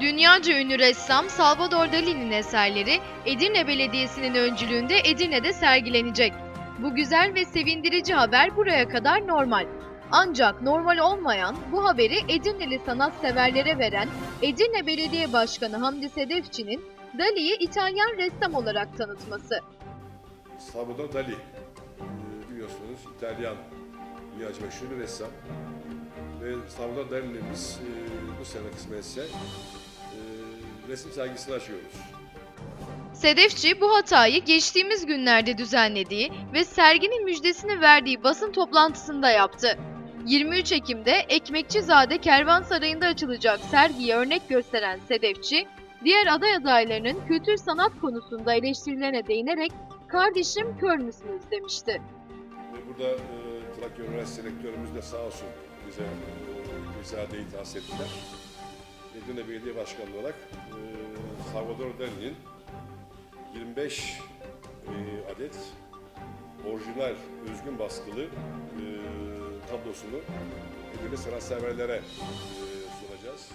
Dünyaca ünlü ressam Salvador Dali'nin eserleri Edirne Belediyesi'nin öncülüğünde Edirne'de sergilenecek. Bu güzel ve sevindirici haber buraya kadar normal. Ancak normal olmayan bu haberi Edirneli sanatseverlere veren Edirne Belediye Başkanı Hamdi Sedefçi'nin Dali'yi İtalyan ressam olarak tanıtması. Salvador Dali. Ee, Biliyorsunuz İtalyan dünyaca meşhur ressam. Ve Salvador Dali'miz e, bu sene kısmetse e, resim sergisini açıyoruz. Sedefçi bu hatayı geçtiğimiz günlerde düzenlediği ve serginin müjdesini verdiği basın toplantısında yaptı. 23 Ekim'de Ekmekçizade Kervansarayı'nda açılacak sergiye örnek gösteren Sedefçi, diğer aday adaylarının kültür sanat konusunda eleştirilerine değinerek "Kardeşim kör müsünüz?" demişti. Burada e, Trakya Üniversitesi rektörümüz de sağ olsun bize e, müsaadeyi tahsis ettiler. Edirne Belediye Başkanı olarak e, Salvador Dali'nin 25 e, adet orijinal özgün baskılı e, tablosunu Edirne sanatseverlere e, sunacağız.